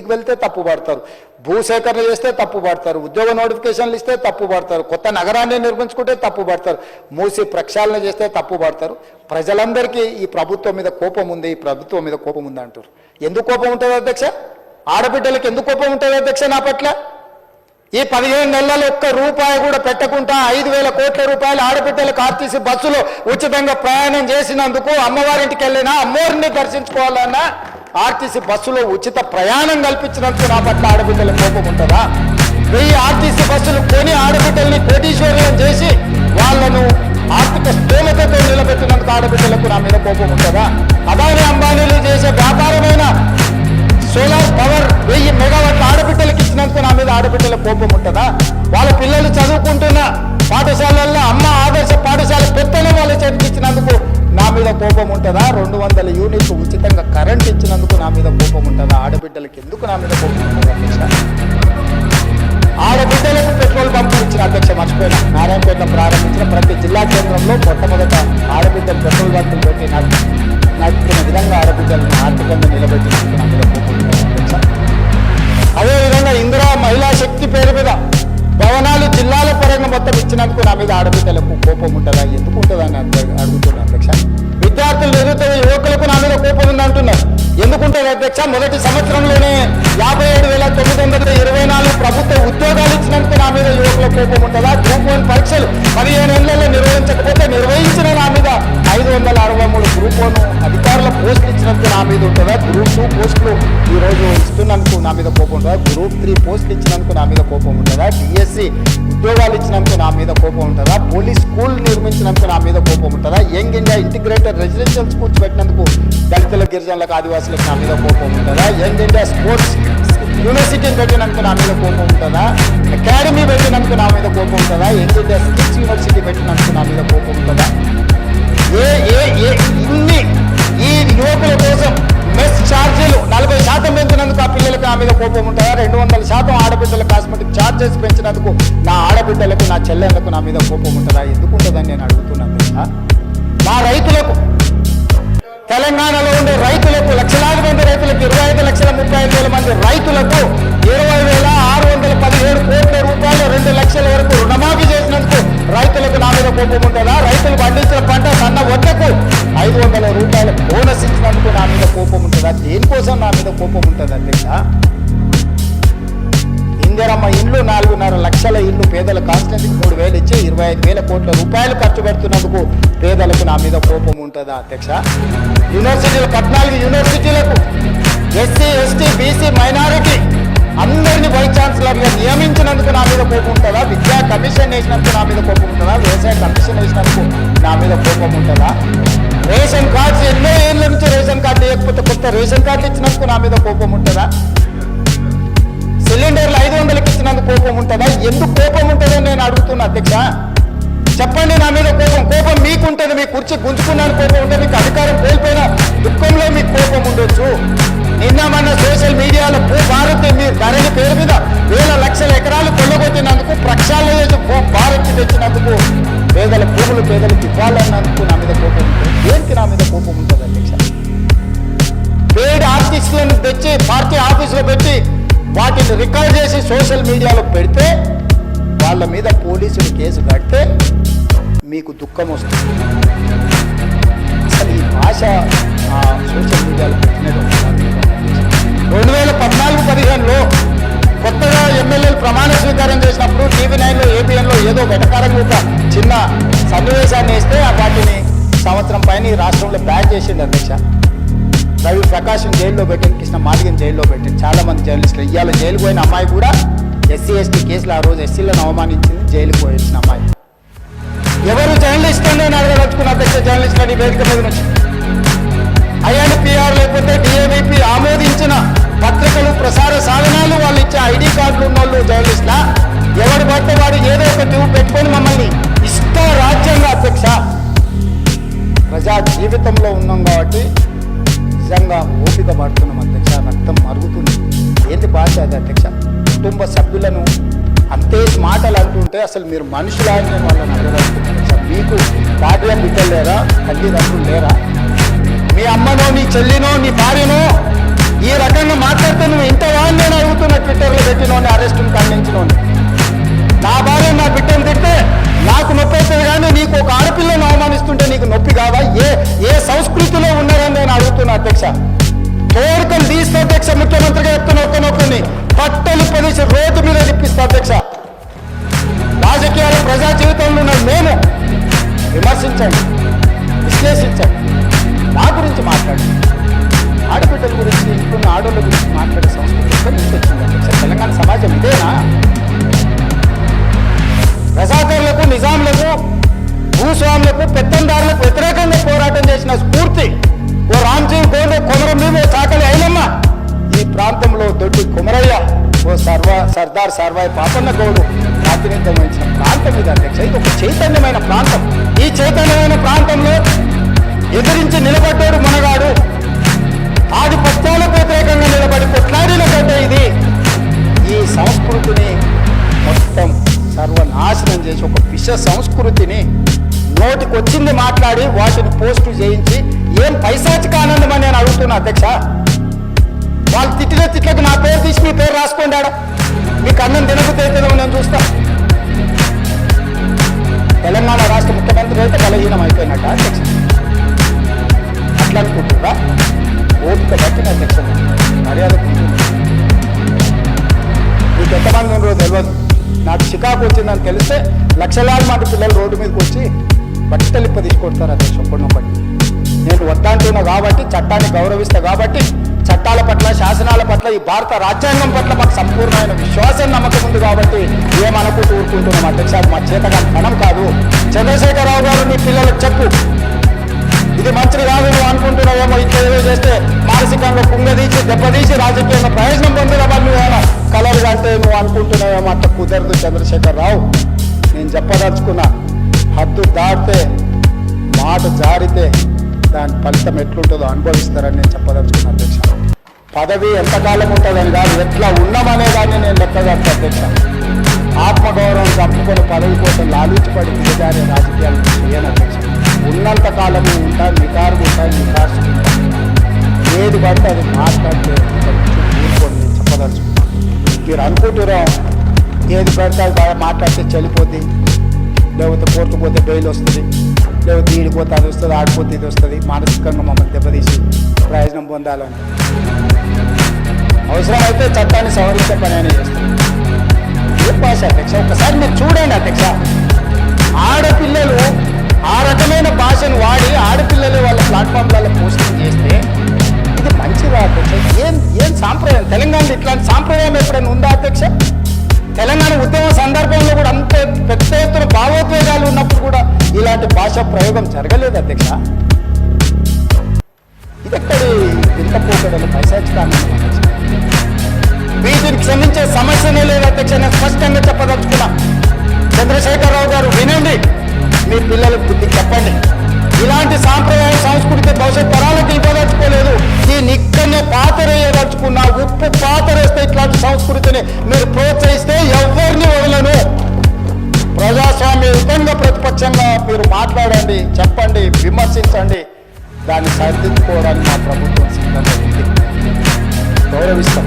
ఢిల్లీకి వెళ్తే తప్పు పడతారు. భూసేకరణ చేస్తే తప్పు పడతారు. ఉద్యోగ నోటిఫికేషన్లు ఇస్తే తప్పు పడతారు. కొత్త నగరాన్ని నిర్మించుకుంటే తప్పు పడతారు. మూసి ప్రక్షాళన చేస్తే తప్పు పడతారు. ప్రజలందరికీ ఈ ప్రభుత్వం మీద కోపం ఉంది ఈ ప్రభుత్వం మీద కోపం ఉంది అంటారు ఎందుకు కోపం ఉంటుంది అధ్యక్ష? ఆడబిడ్డలకు ఎందుకు కోపం ఉంటుంది అధ్యక్ష నా పట్ల? ఈ పదిహేను నెలలు ఒక్క రూపాయి కూడా పెట్టకుండా ఐదు వేల కోట్ల రూపాయలు ఆడబిడ్డలకు ఆర్టీసీ బస్సులో ఉచితంగా ప్రయాణం చేసినందుకు అమ్మవారింటికి వెళ్ళినా అమ్మవారిని దర్శించుకోవాలన్నా ఆర్టీసీ బస్సులో ఉచిత ప్రయాణం కల్పించినందుకు నా పట్ల ఆడబిడ్డల కోపం ఉంటుందా? వెయ్యి ఆర్టీసీ బస్సులు కొని ఆడబిడ్డల్ని కోటీశ్వర్యం చేసి వాళ్ళను ఆర్థిక స్థోమతతో నిలబెట్టినందుకు ఆడబిడ్డలకు నా మీద కోపం ఉంటుందా? అదాని అంబానీలు చేసే వ్యాపారమైన సోలార్ పవర్ వెయ్యి మెగావాట్ల ఆడబిడ్డలకు ఇచ్చినందుకు నా మీద ఆడబిడ్డల కోపం ఉంటుందా? వాళ్ళ పిల్లలు చదువుకుంటున్న పాఠశాలల్లో అమ్మ ఆదర్శ పాఠశాల పెత్తనం వాళ్ళ చేతికి ఇచ్చినందుకు మీద కోపం ఉంటుందా? రెండు వందల యూనిట్లు ఉచితంగా కరెంట్ ఇచ్చినందుకు నా మీద కోపం ఉంటుందా? ఆడబిడ్డలకి ఎందుకు నా మీద కోపం ఉంటుందా? అధ్యక్ష? ఆడబిడ్డలకు పెట్రోల్ బంక్ ఇచ్చిన అధ్యక్ష మర్చిపోయిన. నారాయణపేట ప్రారంభించిన ప్రతి జిల్లా కేంద్రంలో మొట్టమొదట ఆడబిడ్డలు పెట్రోల్ బంకులు పెట్టి నడుపుతున్న విధంగా ఆడబిడ్డలను ఆర్థికంగా నిలబెట్టినందుకు నా మీద కోపం ఉంటుందా? అదేవిధంగా ఇందిరా మహిళా శక్తి పేరు మీద భవనాలు జిల్లాల పరంగా మొత్తం ఇచ్చినందుకు నా మీద ఆడబిడ్డలకు కోపం ఉంటుందా? ఎందుకు ఉంటుందని అడుగుతున్నాను. అధ్యక్ష మొదటి సంవత్సరంలోనే యాభై ఏడు వేల తొమ్మిది వందల ఇరవై నాలుగు ప్రభుత్వ ఉద్యోగాలు ఇచ్చినందుకు నా మీద యువకుల కోపం ఉంటుందా? గ్రూప్ వన్ పరీక్షలు పదిహేను ఏళ్ళలో నిర్వహించకపోతే నిర్వహించిన నా మీద ఐదు వందల అరవై మూడు గ్రూప్ వన్ అధికారుల పోస్టులు ఇచ్చినందుకు నా మీద ఉంటుందా? గ్రూప్ టూ పోస్టులు ఈ రోజు ఇస్తున్నందుకు నా మీద కోపం ఉంటుందా? గ్రూప్ త్రీ పోస్టులు ఇచ్చినందుకు నా మీద కోపం ఉంటుందా? డిఎస్సి ఉద్యోగాలు ఇచ్చినందుకు నా మీద కోపం ఉంటుందా? పోలీస్ స్కూల్ నిర్మించినందుకు నా మీద కోపం ఉంటుందా? Young India integrated residential schools పెట్టినందుకు దళితుల గిరిజనులకు ఆదివాసులకు నా మీద కోపం ఉంటుందా? యంగ్ ఇండియా స్పోర్ట్స్ యూనివర్సిటీని పెట్టినందుకు నా మీద కోపం ఉంటుందా? అకాడమీ పెట్టినందుకు నా మీద కోపం ఉంటుందా? యంగ్ ఇండియా స్కిల్స్ యూనివర్సిటీ పెట్టినందుకు నా మీద కోపం ఉంటుందా? ఏ ఏ ఏ ఇన్ని ఈ యువకుల కోసం శాతం పెంచినందుకు ఆ పిల్లలకు ఆ మీద కోపం ఉంటుందా? రెండు వందల శాతం ఆడబిడ్డల కాస్మెటిక్ ఛార్జెస్ పెంచినందుకు నా ఆడబిడ్డలకు నా చెల్లెళ్ళకు నా మీద కోపం ఉంటుందా? ఎందుకు ఉంటుందని నేను అడుగుతున్నాను మా రైతులకు తెలంగాణలో ఉండే రైతులకు లక్షలాది మంది వేలు ఇచ్చి ఇరవై ఐదు వేల కోట్ల రూపాయలు ఖర్చు పెడుతున్నందుకు పేదలకు నా మీద కోపం ఉంటుందా అధ్యక్ష? యూనివర్సిటీలు పద్నాలుగు యూనివర్సిటీలకు. ఎస్సీ ఎస్టీ బీసీ మైనారిటీ అందరినీ వైస్ ఛాన్సలర్గా నియమించినందుకు నా మీద కోపం ఉంటుందా? విద్యా కమిషన్ వేసినందుకు నా మీద కోపం ఉంటుందా? వ్యవసాయ కమిషన్ వేసినందుకు నా మీద కోపం ఉంటుందా? రేషన్ కార్డ్స్ ఎన్నో ఏళ్ళ నుంచి రేషన్ కార్డు లేకపోతే కొత్త రేషన్ కార్డు ఇచ్చినందుకు నా మీద కోపం ఉంటుందా? సిలిండర్లు ఐదు వందలకి ఇచ్చినందుకు కోపం ఉంటుందా? ఎందుకు కోపం ఉంటుందో నేను అడుగుతున్నా అధ్యక్ష. చెప్పండి నా మీద కోపం. కోపం మీకుంటుంది మీ కుర్చీ గుంజుకున్నాను కోపం ఉంటే మీకు అధికారం కోల్పోయిన దుఃఖంలో మీకు కోపం ఉండొచ్చు. నిన్న మన సోషల్ మీడియాలో భూ భారత్ మీరు ధరణి పేరు మీద వేల లక్షల ఎకరాలు కొల్లగొట్టినందుకు ప్రక్షాళన చేసి భూ భారత్ తెచ్చినందుకు పేదల భూములు పేదలకు ఇవ్వాలన్నందుకు నా మీద కోపం ఉంటుంది. దేనికి నా మీద కోపం ఉంటుంది అధ్యక్ష? పేడ్ ఆర్టిస్టులను తెచ్చి పార్టీ ఆఫీసులో పెట్టి వాటిని రికార్డ్ చేసి సోషల్ మీడియాలో పెడితే వాళ్ళ మీద పోలీసులు కేసు కడితే మీకు దుఃఖం వస్తుంది. అసలు ఈ భాష సోషల్ మీడియాలో పెట్టినది రెండు వేల పద్నాలుగు పదిహేనులో కొత్తగా ఎమ్మెల్యేలు ప్రమాణ స్వీకారం చేసినప్పుడు టీవీ నైన్లో ఏబిఎన్లో ఏదో వెటకారం ఒక చిన్న సన్నివేశాన్ని వేస్తే ఆ వాటిని సంవత్సరం పైన ఈ రాష్ట్రంలో బ్యాన్ చేసిండు అధ్యక్ష రవి ప్రకాశం జైల్లో పెట్టింది కృష్ణ మాదిగన్ జైల్లో పెట్టింది. చాలా మంది జర్నలిస్టులు ఇవాళ జైలు పోయిన అమ్మాయి కూడా ఎస్సీ ఎస్టీ కేసులు ఆ రోజు ఎస్సీలను అవమానించింది జైలు పోయించిన అమ్మాయి. ఎవరు జర్నలిస్ట్ అని నేను అడగదలుచుకున్న అధ్యక్ష జర్నలిస్ట్ అని వేదిక మీద నుంచి? ఐఎన్పిఆర్ లేకపోతే డిఏబిపి ఆమోదించిన పత్రికలు ప్రసార సాధనాలు వాళ్ళు ఇచ్చే ఐడి కార్డులు ఉన్న వాళ్ళు జర్నలిస్టులా? ఎవరు పడితే వాడు ఏదో ఒక ట్యూబ్ పెట్టుకొని మమ్మల్ని ఇష్ట రాజ్యాంగ అధ్యక్ష. ప్రజా జీవితంలో ఉన్నాం కాబట్టి నిజంగా ఓపిక పడుతున్నాం అధ్యక్ష రక్తం మరుగుతుంది. ఏంటి భాష అది అధ్యక్ష? కుటుంబ సభ్యులను అంతే మాటలు అంటుంటే అసలు మీరు మనుషులా నేను వాళ్ళని అడగదలుచుకున్నాను మీకు భార్య బిడ్డలు లేరా? తల్లిదండ్రులు లేరా? మీ అమ్మనో నీ చెల్లినో నీ భార్యనో ఈ రకంగా మాట్లాడితే నువ్వు ఇంతవా అని నేను అడుగుతున్నా ట్విట్టర్లో పెట్టినోని అరెస్టును ఖండించినోని. రేపు ఒక ఆడపిల్లను అవమానిస్తుంటే నీకు నొప్పి కావా? ఏ ఏ సంస్కృతిలో ఉన్నారని నేను అడుగుతున్నా అధ్యక్ష. కోరికలు తీస్తే అధ్యక్ష ముఖ్యమంత్రిగా చెప్తున్న ఒక్కనొక్కని పట్టలు ప్రదేశం రోడ్డు మీద తిప్పిస్తా అధ్యక్ష. రాజకీయాల ప్రజా జీవితంలో ఉన్న నేను విమర్శించండి విశ్లేషించండి. సర్దార్ పాపన్న గౌడు ప్రాతినిధ్యం వహించిన ప్రాంతం ఇది అధ్యక్ష. ఇది ఒక చైతన్యమైన ప్రాంతం. ఈ చైతన్యమైన ప్రాంతంలో ఎదిరించి నిలబడ్డాడు మనగాడు. ఆధిపత్యాలకు వ్యతిరేకంగా నిలబడి కొట్లాడిన గడ్డ ఇది. ఈ సంస్కృతిని మొత్తం సర్వనాశనం చేసి ఒక విష సంస్కృతిని నోటికి వచ్చింది మాట్లాడి వాటిని పోస్టు చేయించి ఏం పైశాచిక ఆనందం అని నేను అడుగుతున్నా అధ్యక్ష. వాళ్ళు తిట్టిన తిట్లకు నా పేరు తీసి మీ పేరు రాసుకోండి ఆడ. మీకు అన్నం తినకపోతే నేను చూస్తా. తెలంగాణ రాష్ట్ర ముఖ్యమంత్రి అయితే బలహీనం అయిపోయినట్ట అధ్యక్ష అట్లా అనుకుంటురా ఓపిక పట్టిన అధ్యక్ష మర్యాద మీకు ఎంతమంది ఉన్నారో తెలియదు నాకు చికాకు వచ్చిందని తెలిస్తే లక్షలాది మంది పిల్లలు రోడ్డు మీదకి వచ్చి బట్టలిప్ప తీసుకొడతారు అధ్యక్ష ఒక్కడినొక్కటి నేను వద్దంటున్నా కాబట్టి చట్టాన్ని గౌరవిస్తా కాబట్టి చట్టాల పట్ల శాసనాల పట్ల ఈ భారత రాజ్యాంగం పట్ల మాకు సంపూర్ణమైన విశ్వాసం నమ్మకం ఉంది కాబట్టి ఏమనుకుంటూ ఊరుకుంటున్నాం అధ్యక్ష మా చేతగా ధనం కాదు. చంద్రశేఖరరావు గారు నీ పిల్లలకు చెప్పు. ఇది మంచిది కాదు నువ్వు అనుకుంటున్నావేమో ఇట్లా ఏదో చేస్తే మానసికంగా కుంగదీసి దెబ్బతీసి రాజకీయంగా ప్రయోజనం పొందిన వాళ్ళు ఏమైనా కలర్ అంటే నువ్వు అనుకుంటున్నావేమో అట్లా కుదరదు చంద్రశేఖర్ రావు నేను చెప్పదలుచుకున్నా హద్దు దాటితే మాట జారితే దాని ఫలితం ఎట్లుంటుందో అనుభవిస్తారని నేను చెప్పదలుచుకున్నా అధ్యక్ష. పదవి ఎంతకాలం ఉంటుందని కాదు ఎట్లా ఉన్నామనే దాన్ని నేను లెక్కగా అధ్యక్ష ఆత్మగౌరవం తప్పుకొని పదవి కోసం లాలించబడి దిగజారే రాజకీయాలు చేయను అధ్యక్ష ఉన్నంత కాలము ఉంటా నికారుగా ఉంటా నికార్సు ఏది పడితే అది మాట్లాడితే ఊరుకోండి నేను చెప్పదలుచుకున్నా. మీరు అనుకుంటున్నాం ఏది పడితే అది బాగా మాట్లాడితే చనిపోద్ది లేకపోతే కోర్టు పోతే బెయిల్ వస్తుంది. లేకపోతే ఈడిపోతే అది వస్తుంది ఆడిపోతే ఇది వస్తుంది. మానసికంగా మమ్మల్ని దెబ్బతీసి ప్రయోజనం పొందాలని. అవసరమైతే చట్టాన్ని సవరించే పని అనేది చేస్తాం. ఏం భాష అధ్యక్ష? ఒకసారి మీరు చూడండి అధ్యక్ష. ఆడపిల్లలు ఆ రకమైన భాషను వాడి ఆడపిల్లలు వాళ్ళ ప్లాట్ఫామ్లలో పోస్టింగ్ చేస్తే ఇది మంచిదా అధ్యక్ష? ఏం ఏం సాంప్రదాయం? తెలంగాణలో ఇట్లాంటి సాంప్రదాయం ఎప్పుడైనా ఉందా అధ్యక్ష? తెలంగాణ ఉద్యమ సందర్భంలో కూడా అంత పెద్ద ఎత్తున భావోద్వేగాలు ఉన్నప్పుడు కూడా ఇలాంటి భాష ప్రయోగం జరగలేదు అధ్యక్ష. ఇది ఎక్కడి? వింత పైసాచి పైశాచికాన్ని అధ్యక్ష. వీటిని క్షమించే సమస్యనే లేదు అధ్యక్ష. నేను స్పష్టంగా చెప్పదలుచుకున్నా. చంద్రశేఖరరావు గారు వినండి. మీ పిల్లలకు బుద్ధి చెప్పండి. ఇలాంటి సాంప్రదాయ సంస్కృతి భవిష్యత్ తరాలకు ఇవ్వదలుచుకోలేదు. ఈ ఇక్కడనే పాతరేయదలుచుకున్నా ఉప్పు పాతరేస్తే ఇట్లాంటి సంస్కృతిని మీరు ప్రోత్సహిస్తే ఎవరిని వదలను. ప్రజాస్వామ్యయుతంగా ప్రతిపక్షంగా మీరు మాట్లాడండి చెప్పండి విమర్శించండి. దాన్ని సరిదిద్దుకోవడానికి మా ప్రభుత్వం సిద్ధంగా ఉంది. గౌరవిస్తాం.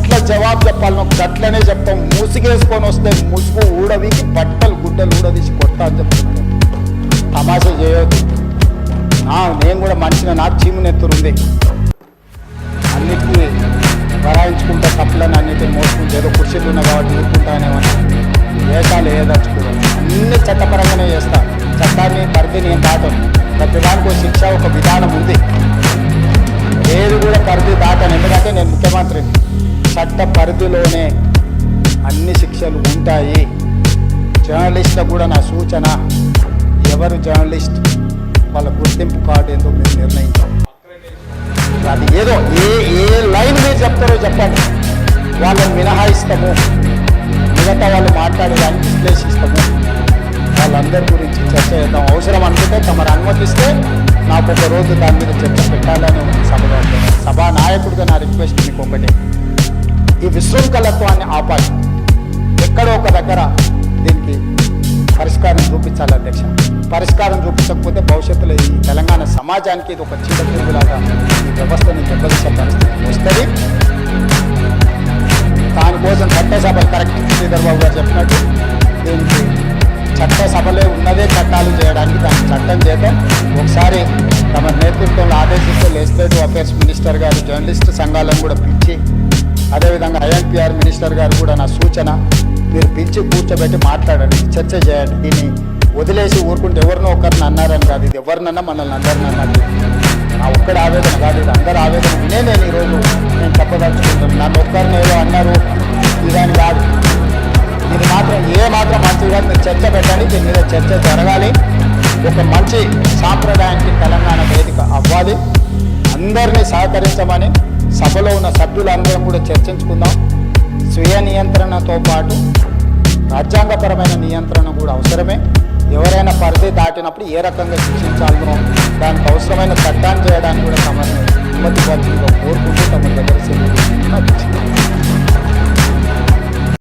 జవాబు చెప్పాలనో గట్లనే చెప్తాం ముసుగేసుకొని వస్తే ముసుగు ఊడవికి బట్టలు గుడ్డలు ఊడదీసి కొట్టా అని చెప్తున్నాడు తమాషా చేయొద్దు. నేను కూడా మనిషిని నాకు చీము నెత్తురుంది. అన్నిటినీ వరాయించుకుంటే తప్పులను అన్నిటిని మోసుకుంటే ఏదో కుర్చీలు ఉన్నా కాబట్టి ఊరుకుంటానేమన్నా దేశాలు ఏదలుచుకోవడం అన్ని చట్టపరంగానే చేస్తా. చట్టాన్ని పరిధిని నేను దాటను ప్రతిదానికి ఒక శిక్ష ఒక విధానం ఉంది. నేను ముఖ్యమంత్రిని. చట్ట పరిధిలోనే అన్ని శిక్షలు ఉంటాయి. జర్నలిస్ట్లో కూడా నా సూచన ఎవరు జర్నలిస్ట్ వాళ్ళ గుర్తింపు కార్డు ఏందో మేము నిర్ణయించాం. అది ఏదో ఏ ఏ లైన్ మీరు చెప్తారో చెప్పండి. వాళ్ళని మినహాయిస్తాము. మిగతా వాళ్ళు మాట్లాడేదాన్ని విశ్లేషిస్తాము. వాళ్ళందరి గురించి చర్చ చేద్దాం. అవసరం అనుకుంటే తమరు అనుమతిస్తే నాకు ఒక రోజు దాని మీద చర్చ పెట్టాలని సభలో సభా నాయకుడిగా నా రిక్వెస్ట్ మీకు ఒకటే. ఈ విశృంఖలత్వాన్ని ఆపాలి. ఎక్కడో ఒక దగ్గర దీనికి పరిష్కారం చూపించాలి అధ్యక్ష. పరిష్కారం చూపించకపోతే భవిష్యత్తులో ఈ తెలంగాణ సమాజానికి ఇది ఒక చీడపురుగులాగా ఈ వ్యవస్థను దెబ్బతీసే పరిస్థితి వస్తుంది. దానికోసం చట్టసభ కరెక్ట్ శ్రీధర్ బాబు గారు చెప్పినట్టు చట్టసభలో ఉన్నదే చట్టాలు చేయడానికి దాన్ని చట్టం చేత ఒకసారి తమ నేతృత్వంలో ఆదేశిస్తే లెజిస్లేటివ్ అఫేర్స్ మినిస్టర్ గారు జర్నలిస్ట్ సంఘాలను కూడా పిలిచి అదేవిధంగా ఐఎన్పిఆర్ మినిస్టర్ గారు కూడా నా సూచన మీరు పిలిచి కూర్చోబెట్టి మాట్లాడండి చర్చ చేయండి. దీన్ని వదిలేసి ఊరుకుంటే ఎవరినో ఒకరిని అన్నారని కాదు ఇది ఎవరినన్నా మనల్ని అందరిని అన్నది నా ఒక్కడి ఆవేదన కాదు ఇది అందరి ఆవేదన వినే నేను ఈరోజు. నేను చెప్పదలుచుకుంటాను నన్ను ఒక్కరిని ఏదో అన్నారు. ఇదని కాదు. ఇది మాత్రం ఏ మాత్రం మంచిది కాదు. మీరు చర్చ పెట్టండి దీని మీద చర్చ జరగాలి. ఒక మంచి సాంప్రదాయానికి తెలంగాణ వేదిక అవ్వాలి. అందరినీ సహకరించమని సభలో ఉన్న సభ్యులందరం కూడా చర్చించుకుందాం. స్వీయ నియంత్రణతో పాటు రాజ్యాంగపరమైన నియంత్రణ కూడా అవసరమే. ఎవరైనా పరిధి దాటినప్పుడు ఏ రకంగా శిక్షించాలనో దానికి అవసరమైన చట్టాన్ని చేయడానికి కూడా తమను అనుమతి పరిస్థితిలో కోరుకుంటూ తమ దగ్గర సెలవు